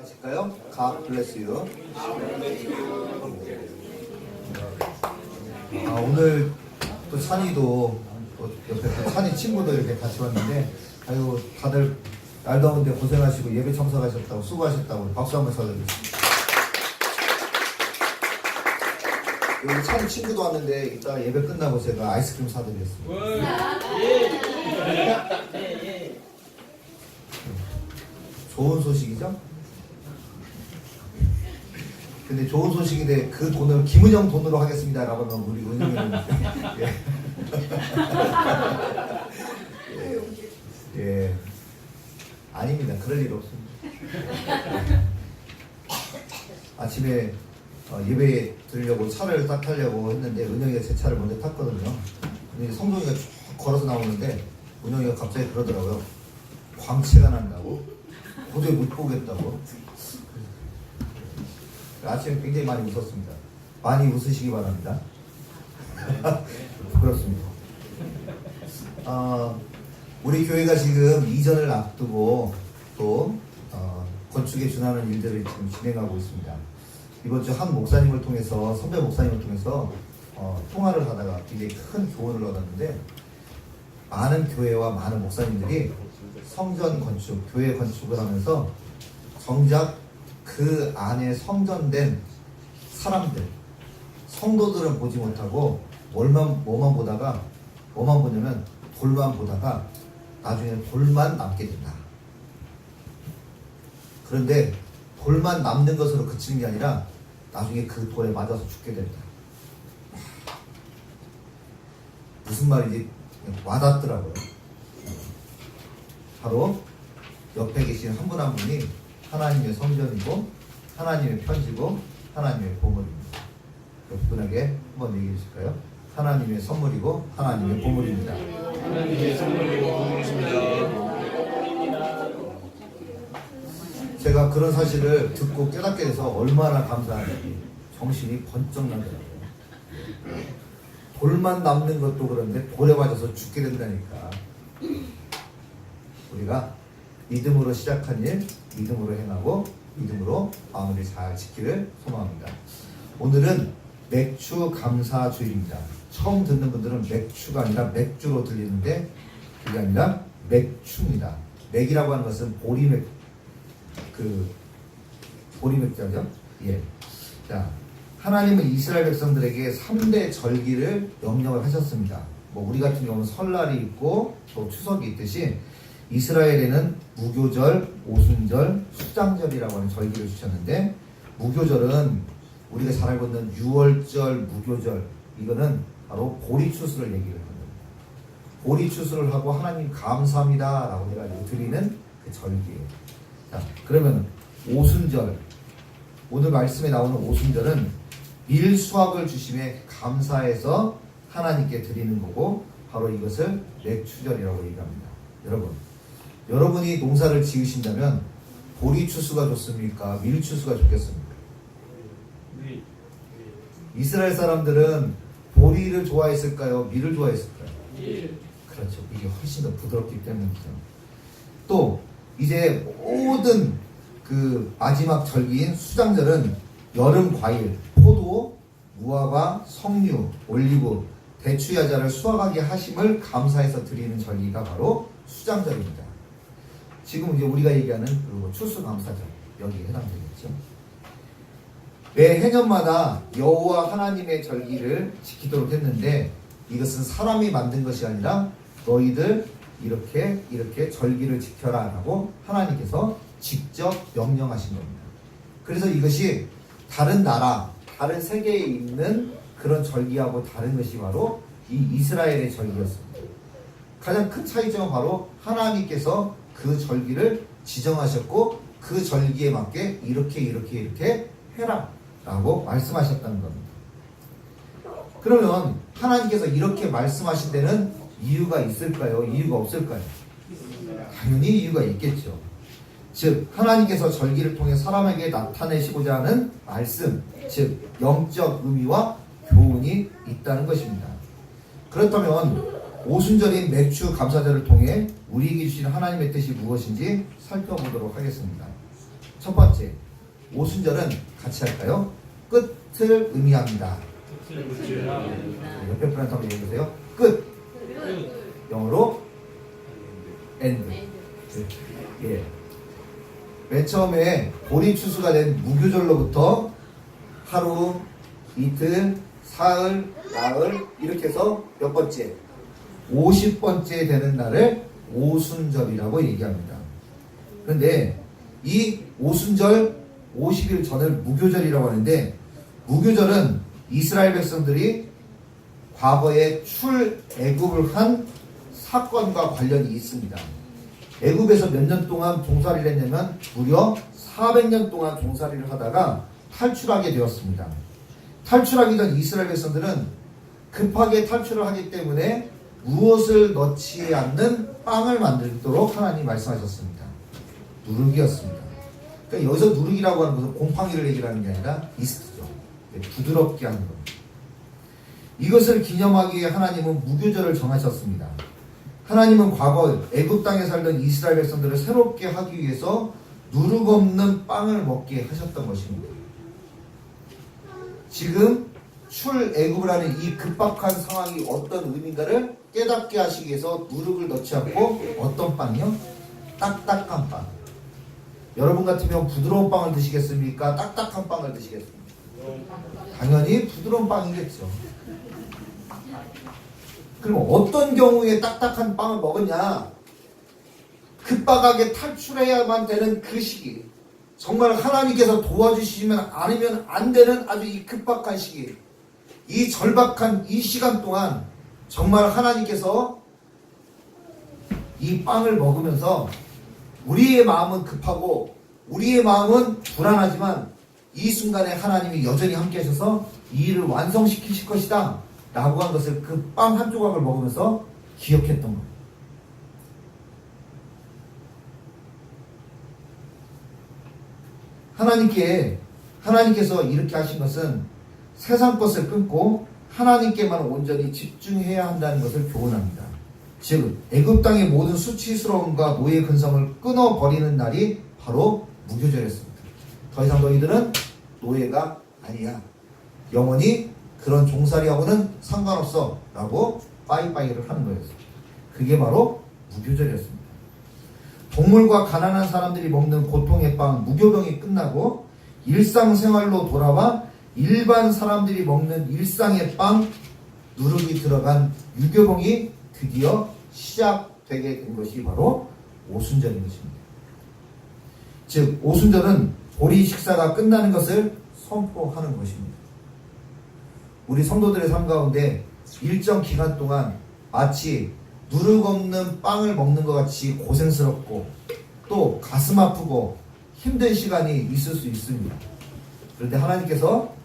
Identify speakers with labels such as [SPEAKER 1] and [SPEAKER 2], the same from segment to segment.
[SPEAKER 1] 하실까요? God bless you. 아, 오늘 또 찬이도 또 옆에 또 찬이 친구도 이렇게 같이 왔는데 아유 다들 날 더운데 고생하시고 예배 참석하셨다고 수고하셨다고 박수 한번 쳐드리겠습니다. 여기 찬이 친구도 왔는데 이따 예배 끝나고 제가 아이스크림 사드리겠습니다. 좋은 소식이죠? 근데 좋은 소식인데 그 돈을 김은영 돈으로 하겠습니다라고 하면 우리 은영이는 예. 예. 예. 아닙니다. 그럴 일 없습니다. 아침에 어, 예배 드리려고 차를 딱 타려고 했는데 은영이가 제 차를 먼저 탔거든요. 근데 성동이가 쭉 걸어서 나오는데 은영이가 갑자기 그러더라고요. 광채가 난다고? 도저히 못 보겠다고. 아침에 굉장히 많이 웃었습니다. 많이 웃으시기 바랍니다. 부끄럽습니다. 어, 우리 교회가 지금 이전을 앞두고 또 어, 건축에 준하는 일들을 지금 진행하고 있습니다. 이번 주 한 목사님을 통해서 선배 목사님을 통해서 어, 통화를 하다가 굉장히 큰 교훈을 얻었는데 많은 교회와 많은 목사님들이 성전 건축, 교회 건축을 하면서 정작 그 안에 성전된 사람들, 성도들은 보지 못하고 뭘만 뭐만 보다가 뭐만 보냐면 돌만 보다가 나중에 돌만 남게 된다. 그런데 돌만 남는 것으로 그치는 게 아니라 나중에 그 돌에 맞아서 죽게 된다. 무슨 말인지 와닿더라고요. 바로 옆에 계신 한 분한 분이 하나님의 성전이고 하나님의 편지고 하나님의 보물입니다. 옆분에게 한번 얘기해 주실까요? 하나님의 선물이고 하나님의 보물입니다.
[SPEAKER 2] 하나님의 선물이고 보물이십니다.
[SPEAKER 1] 제가 그런 사실을 듣고 깨닫게 돼서 얼마나 감사한지 정신이 번쩍 나더라고요. 돌만 남는 것도 그런데 돌에 맞아서 죽게 된다니까. 우리가 믿음으로 시작한 일, 믿음으로 행하고 믿음으로 마무리 잘 지키를 소망합니다. 오늘은 맥주 감사 주일입니다. 처음 듣는 분들은 맥주가 아니라 맥주로 들리는데 그게 아니라 맥주입니다. 맥이라고 하는 것은 보리맥 그 보리맥자죠. 예. 자, 하나님은 이스라엘 백성들에게 3대 절기를 명령을 하셨습니다. 뭐 우리 같은 경우는 설날이 있고 또 추석이 있듯이 이스라엘에는 무교절, 오순절, 수장절이라고 하는 절기를 주셨는데 무교절은 우리가 잘 알고 있는 6월절, 무교절 이거는 바로 보리추수를 얘기를 합니다. 보리추수를 하고 하나님 감사합니다 라고 해가지고 드리는 그 절기예요. 자, 그러면 오순절 오늘 말씀에 나오는 오순절은 밀 수확을 주심에 감사해서 하나님께 드리는 거고 바로 이것을 맥추절이라고 얘기합니다. 여러분, 여러분이 농사를 지으신다면 보리 추수가 좋습니까? 밀 추수가 좋겠습니까? 이스라엘 사람들은 보리를 좋아했을까요? 밀을 좋아했을까요? 그렇죠. 이게 훨씬 더 부드럽기 때문이죠. 또 이제 모든 그 마지막 절기인 수장절은 여름 과일, 포도, 무화과, 석류, 올리브, 대추 야자를 수확하게 하심을 감사해서 드리는 절기가 바로 수장절입니다. 지금 이제 우리가 얘기하는 그 추수감사절 여기에 해당되겠죠. 매 해년마다 여호와 하나님의 절기를 지키도록 했는데 이것은 사람이 만든 것이 아니라 너희들 이렇게 이렇게 절기를 지켜라라고 하나님께서 직접 명령하신 겁니다. 그래서 이것이 다른 나라, 다른 세계에 있는 그런 절기하고 다른 것이 바로 이 이스라엘의 절기였습니다. 가장 큰 차이점은 바로 하나님께서 그 절기를 지정하셨고 그 절기에 맞게 이렇게 이렇게 이렇게 해라 라고 말씀하셨다는 겁니다. 그러면 하나님께서 이렇게 말씀하신 데는 이유가 있을까요? 이유가 없을까요? 당연히 이유가 있겠죠. 즉 하나님께서 절기를 통해 사람에게 나타내시고자 하는 말씀, 즉 영적 의미와 교훈이 있다는 것입니다. 그렇다면 오순절인 맥주 감사절을 통해 우리에게 주신 하나님의 뜻이 무엇인지 살펴보도록 하겠습니다. 첫 번째, 번째, 오순절은 같이 할까요? 끝을 의미합니다. 옆에 분한테 한번 얘기해보세요. 끝. 영어로 end. 예. 맨 처음에 보리 추수가 된 무교절로부터 하루, 이틀, 사흘, 나흘 이렇게 해서 몇 번째? 50번째 되는 날을 오순절이라고 얘기합니다. 그런데 이 오순절 50일 전을 무교절이라고 하는데 무교절은 이스라엘 백성들이 과거에 출애굽을 한 사건과 관련이 있습니다. 애굽에서 몇 년 동안 종살이를 했냐면 무려 400년 동안 종살이를 하다가 탈출하게 되었습니다. 탈출하기 전 이스라엘 백성들은 급하게 탈출을 하기 때문에 무엇을 넣지 않는 빵을 만들도록 하나님 말씀하셨습니다. 누룩이었습니다. 그러니까 여기서 누룩이라고 하는 것은 곰팡이를 얘기하는 게 아니라 이스트죠. 네, 부드럽게 하는 겁니다. 이것을 기념하기 위해 하나님은 무교절을 정하셨습니다. 하나님은 과거 애굽 땅에 살던 이스라엘 백성들을 새롭게 하기 위해서 누룩 없는 빵을 먹게 하셨던 것입니다. 지금 출애굽을 하는 이 급박한 상황이 어떤 의미인가를 깨닫게 하시기 위해서 누룩을 넣지 않고 어떤 빵이요? 딱딱한 빵. 여러분 같으면 부드러운 빵을 드시겠습니까? 딱딱한 빵을 드시겠습니까? 당연히 부드러운 빵이겠죠. 그럼 어떤 경우에 딱딱한 빵을 먹었냐? 급박하게 탈출해야만 되는 그 시기. 정말 하나님께서 도와주시면 않으면 안 되는 아주 이 급박한 시기. 이 절박한 이 시간 동안 정말 하나님께서 이 빵을 먹으면서 우리의 마음은 급하고 우리의 마음은 불안하지만 이 순간에 하나님이 여전히 함께 하셔서 이 일을 완성시키실 것이다. 라고 한 것을 그 빵 한 조각을 먹으면서 기억했던 겁니다. 하나님께 하나님께서 이렇게 하신 것은 세상 것을 끊고 하나님께만 온전히 집중해야 한다는 것을 교훈합니다. 즉 애굽 땅의 모든 수치스러움과 노예 근성을 끊어 버리는 날이 바로 무교절이었습니다. 더 이상 너희들은 노예가 아니야. 영원히 그런 종살이하고는 상관없어. 라고 빠이빠이를 하는 거였어요. 그게 바로 무교절이었습니다. 동물과 가난한 사람들이 먹는 고통의 빵 무교병이 끝나고 일상생활로 돌아와 일반 사람들이 먹는 일상의 빵 누룩이 들어간 유교봉이 드디어 시작되게 된 것이 바로 오순절인 것입니다. 즉 오순절은 보리 식사가 끝나는 것을 선포하는 것입니다. 우리 성도들의 삶 가운데 일정 기간 동안 마치 누룩 없는 빵을 먹는 것 같이 고생스럽고 또 가슴 아프고 힘든 시간이 있을 수 있습니다. 그런데 하나님께서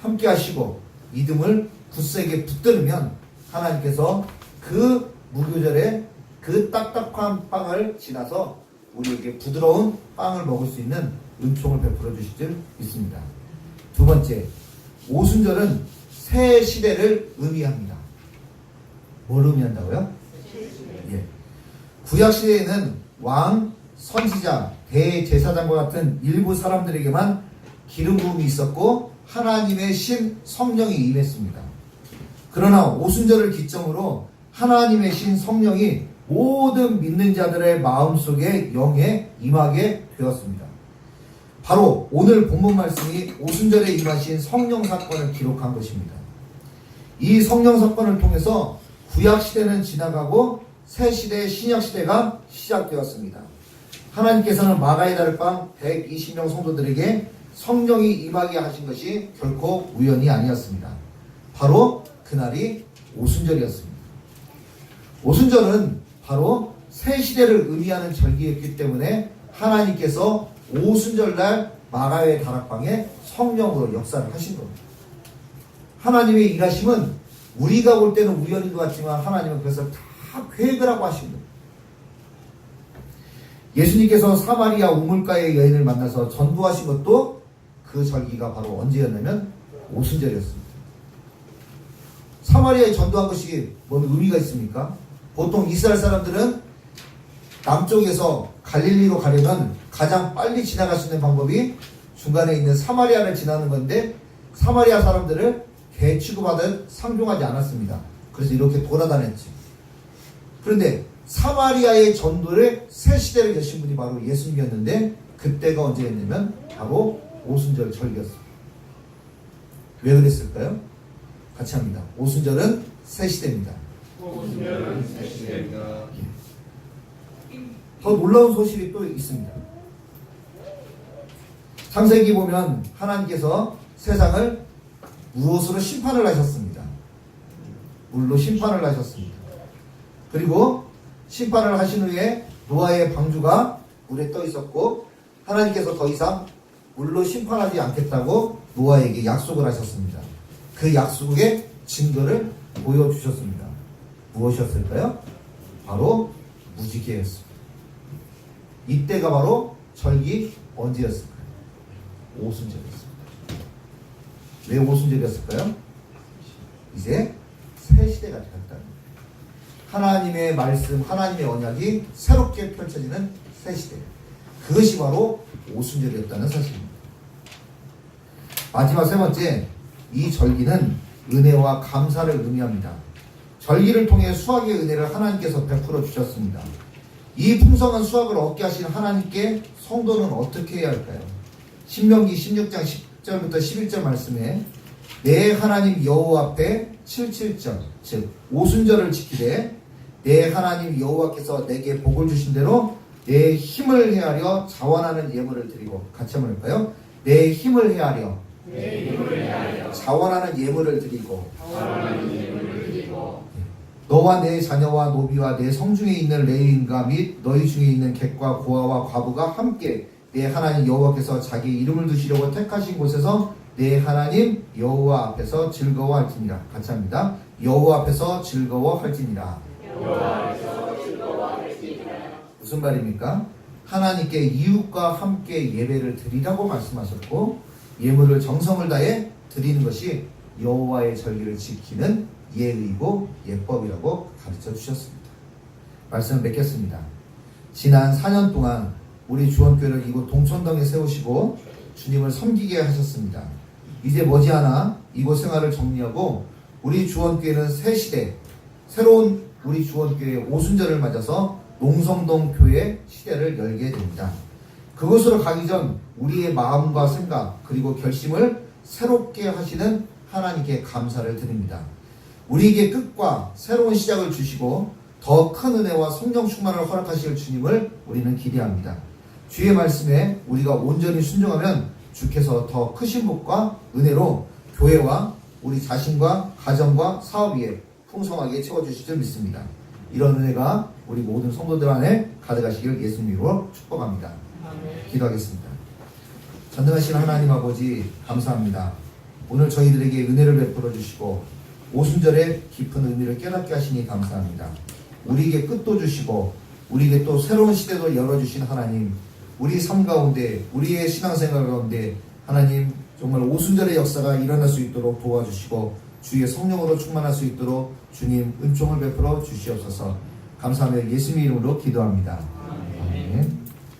[SPEAKER 1] 함께 하시고 믿음을 굳세게 붙들으면 하나님께서 그 무교절에 그 딱딱한 빵을 지나서 우리에게 부드러운 빵을 먹을 수 있는 은총을 베풀어 주실 줄 믿습니다. 두 번째, 오순절은 새 시대를 의미합니다. 뭘 의미한다고요? 예. 구약 시대에는 왕, 선지자, 대제사장과 같은 일부 사람들에게 만 기름 부음이 있었고 하나님의 신 성령이 임했습니다. 그러나 오순절을 기점으로 하나님의 신 성령이 모든 믿는 자들의 마음속에 영에 임하게 되었습니다. 바로 오늘 본문 말씀이 오순절에 임하신 성령 사건을 기록한 것입니다. 이 성령 사건을 통해서 구약 시대는 지나가고 새 시대 신약 시대가 시작되었습니다. 하나님께서는 마가의 달방 120명 성도들에게 성령이 임하게 하신 것이 결코 우연이 아니었습니다. 바로 그날이 오순절이었습니다. 오순절은 바로 새 시대를 의미하는 절기였기 때문에 하나님께서 오순절날 마가의 다락방에 성령으로 역사를 하신 겁니다. 하나님의 일하심은 우리가 볼 때는 우연인 것 같지만 하나님은 그래서 다 계획을 하고 하신 겁니다. 예수님께서 사마리아 우물가의 여인을 만나서 전도하신 것도 그 절기가 바로 언제였냐면 오순절이었습니다. 사마리아에 전도한 것이 뭔 의미가 있습니까? 보통 이스라엘 사람들은 남쪽에서 갈릴리로 가려면 가장 빨리 지나갈 수 있는 방법이 중간에 있는 사마리아를 지나는 건데 사마리아 사람들을 개 취급하듯 상종하지 않았습니다. 그래서 이렇게 돌아다녔지. 그런데 사마리아의 전도를 새 시대를 여신 분이 바로 예수님이었는데 그때가 언제였냐면 바로 오순절 절기였습니다. 왜 그랬을까요? 같이 합니다. 오순절은 새 시대입니다.
[SPEAKER 2] 오순절은 새 시대입니다.
[SPEAKER 1] 더 놀라운 소식이 또 있습니다. 창세기 보면 하나님께서 세상을 무엇으로 심판을 하셨습니다. 물로 심판을 하셨습니다. 그리고 심판을 하신 후에 노아의 방주가 물에 떠 있었고 하나님께서 더 이상 물로 심판하지 않겠다고 노아에게 약속을 하셨습니다. 그 약속의 증거를 보여주셨습니다. 무엇이었을까요? 바로 무지개였습니다. 이때가 바로 절기 언제였을까요? 오순절이었습니다. 왜 오순절이었을까요? 이제 새 시대가 되었다는 거예요. 하나님의 말씀, 하나님의 언약이 새롭게 펼쳐지는 새 시대. 그것이 바로 오순절이었다는 사실입니다. 마지막 세 번째, 이 절기는 은혜와 감사를 의미합니다. 절기를 통해 수학의 은혜를 하나님께서 베풀어 주셨습니다. 이 풍성한 수학을 얻게 하신 하나님께 성도는 어떻게 해야 할까요? 신명기 16장 10절부터 11절 말씀에 내 하나님 여호와 앞에 77절 즉 오순절을 지키되 내 하나님 여호와께서 내게 복을 주신 대로 내 힘을 헤아려 자원하는 예물을 드리고 같이 한번 할까요? 내 힘을 헤아려 자원하는 예물을 드리고 너와 내 자녀와 노비와 내 성중에 있는 레인과 및 너희 중에 있는 객과 고아와 과부가 함께 내 하나님 여호와께서 자기 이름을 두시려고 택하신 곳에서 내 하나님 여호와 앞에서 즐거워할지니라 같이 합니다. 여호와 앞에서 즐거워할지니라. 무슨 말입니까? 하나님께 이웃과 함께 예배를 드리라고 말씀하셨고 예물을 정성을 다해 드리는 것이 여호와의 절기를 지키는 예의고 예법이라고 가르쳐 주셨습니다. 말씀을 맺겠습니다. 지난 4년 동안 우리 주원교회를 이곳 동천동에 세우시고 주님을 섬기게 하셨습니다. 이제 머지않아 이곳 생활을 정리하고 우리 주원교회는 새 시대, 새로운 우리 주원교회 오순절을 맞아서 농성동 교회 시대를 열게 됩니다. 그곳으로 가기 전 우리의 마음과 생각 그리고 결심을 새롭게 하시는 하나님께 감사를 드립니다. 우리에게 끝과 새로운 시작을 주시고 더 큰 은혜와 성령 충만을 허락하실 주님을 우리는 기대합니다. 주의 말씀에 우리가 온전히 순종하면 주께서 더 크신 복과 은혜로 교회와 우리 자신과 가정과 사업 위에 풍성하게 채워주실 줄 믿습니다. 이런 은혜가 우리 모든 성도들 안에 가득하시길 예수님으로 축복합니다. 기도하겠습니다. 전능하신 하나님 아버지 감사합니다. 오늘 저희들에게 은혜를 베풀어 주시고 오순절의 깊은 의미를 깨닫게 하시니 감사합니다. 우리에게 끝도 주시고 우리에게 또 새로운 시대도 열어주신 하나님 우리 삶 가운데 우리의 신앙생활 가운데 하나님 정말 오순절의 역사가 일어날 수 있도록 도와주시고 주의 성령으로 충만할 수 있도록 주님 은총을 베풀어 주시옵소서 감사하며 예수님 이름으로 기도합니다. 아멘.